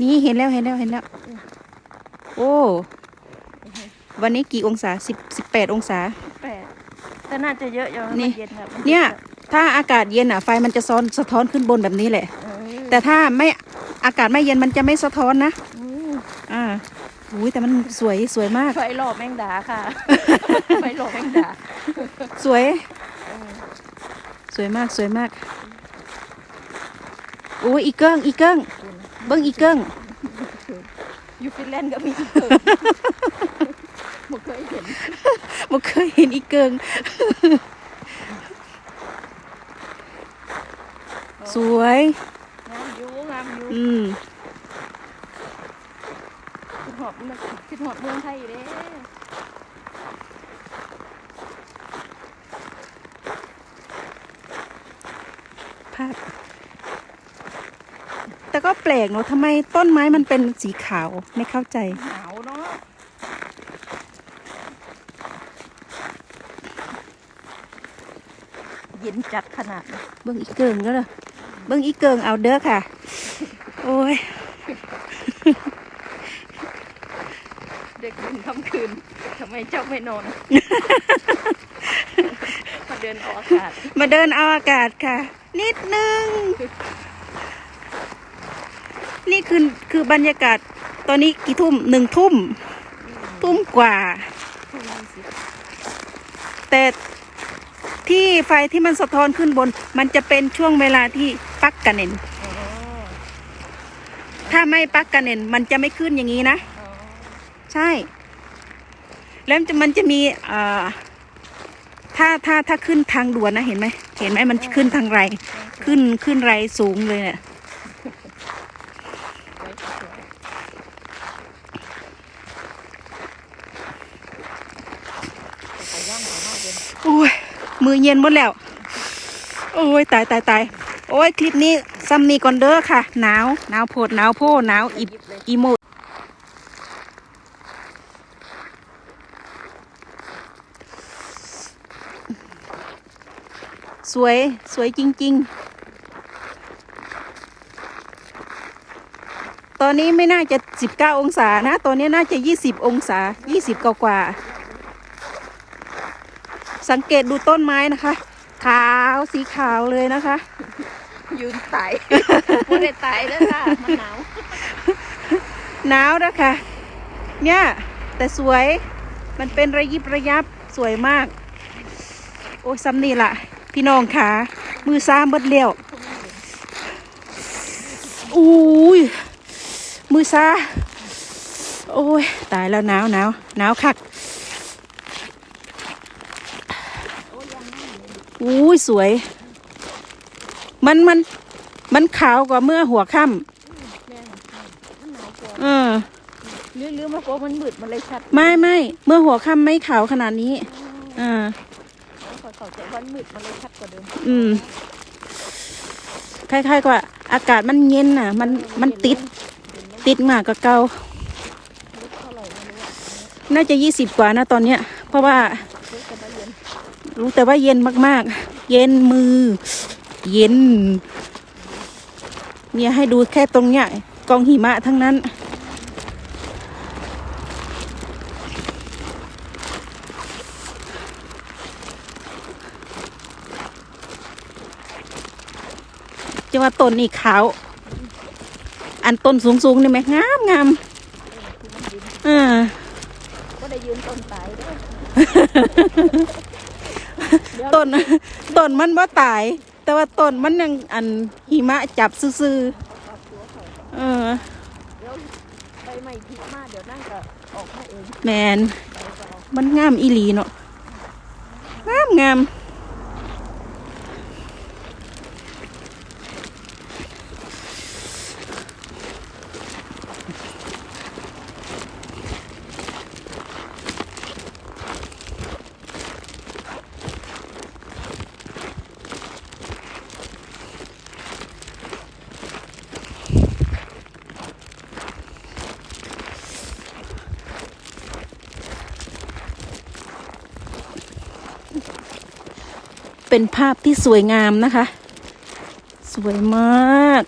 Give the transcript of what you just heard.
นี่เห็นแล้วเห็นแล้วเห็นแล้ว โอ้ วันนี้กี่องศาสิบสิบแปดองศาแปดแต่น่าจะเยอะอยู่นี่มัเย็นครับมัเนี่ย ถ้าอากาศเย็นอะ ไฟมันจะซ้อนสะท้อนขึ้นบนแบบนี้แหละเออแต่ถ้าไม่อากาศไม่เย็นมันจะไม่สะท้อนนะอืมอ่าอุ้ยแต่มันสวยสวยมาก ไฟหลอกแมงดาค่ะ ไฟหลอกแมงดา สวยเออสวยมากสวยมากโอ้ยอีเกิ้งอีเกิ้ง เบิ้งอีเกิ้งอยู่ฟินแลนด์ก็มีเกิดบ่เคยเห็นบ่เคยเห็นอีเกิ้งสวยงามอยู่งามอยู่อืมคิดหอดมันคิดหอดเมืองไทยเด้ภาพ แต่ก็แปลกเนาะทำไมต้นไม้มันเป็นสีขาวไม่เข้าใจ หนาวเนาะเย็นจัดขนาดนี้เบิ้งอีเกิงก็เลยเบิ้งอีเกิงเอาเด้อค่ะ โอ้ย เด็กดินค่ำคืนทำไมเจ้าไม่นอน มาเดินออกอากาศมาเดินเอาอากาศค่ะ นิดนึง นี่คือคือบรรยากาศตอนนี้กี่ทุ่มหนึ่งทุ่ม ทุ่มกว่าทุ่มยี่สิบแต่ที่ไฟที่มันสะท้อนขึ้นบน มันจะเป็นช่วงเวลาที่ปักกันเนนอ๋อถ้าไม่ปักกันเนนมันจะไม่ขึ้นอย่างนี้นะอ๋อใช่ แล้วมันจะมันจะมีเอ่อถ้าถ้าถ้าขึ้นทางด่วนนะเห็นไหมเห็นไหมมันขึ้นทางไร ขึ้นขึ้นไรสูงเลยเนี่ย ไว้สวยขย่างขอมากเลย โอ้ย มือเย็นหมดแล้ว โอ้ย ตายตายตายโอ้ย คลิปนี้ซัมนี่ก่อนเด้อค่ะ หนาว หนาวโพด หนาวโพหนาวอีอีโมสวย สวยจริง ๆ ตอนนี้ไม่น่าจะ 19 องศานะ ตอนนี้น่าจะ 20 องศา 20กว่ากว่า สังเกตดูต้นไม้นะคะ ขาวสีขาวเลยนะคะ ยืนตายไม่ได้ตายแล้วค่ะมันหนาวหนาวนะคะเนี่ยแต่สวยมันเป็นระยิบระยับสวยมาก โอ้ยซ้ำนี่ล่ะ พี่น้องขามือซ้ำเบิดเลี้ยวอุ้ยมือซาโอ้ย ตายแล้วหนาวหนาวหนาวคัก อุ้ยสวย มันมันมันขาวกว่าเมื่อหัวค่แม่นมันหนาวกว่าำเออหรือหรือมาโกมันมืดมันเลยชัด ไม่ไม่เมื่อหัวค่ำไม่ขาวขนาดนี้อ่าแล้วขอเข้าใจวันมืดมันเลยชัดกว่าเดิม อืมคล้ายๆกับอากาศมันเย็นน่ะ มันมันติด ติดมากกว่าเก่าลึกเท่าไหร่ไม่รู้อะน่าจะยี่สิบกว่านะตอนเนี้ย เพราะว่า ลึกกันมาเย็นรู้แต่ว่าเย็นมากๆ เย็นมือ เย็น เนี่ยให้ดูแค่ตรงเนี้ยกองหิมะทั้งนั้น จะว่าต้นนี่ขาว อันต้นสูงๆนี่ไหมงามงามเออก็ได้ยืนต้นตายเด้วย ต้นต้นมันบ่ตาย แต่ว่าต้นมันยังอันหิมะจับซื่อๆเออเดี๋ยวใบใหม่พิมาเดี๋ยวนั่งก็ออกมาเองแมนใบก็ออกมันงามอีหลีเนาะงามงาม เป็นภาพที่สวยงามนะคะ สวยมาก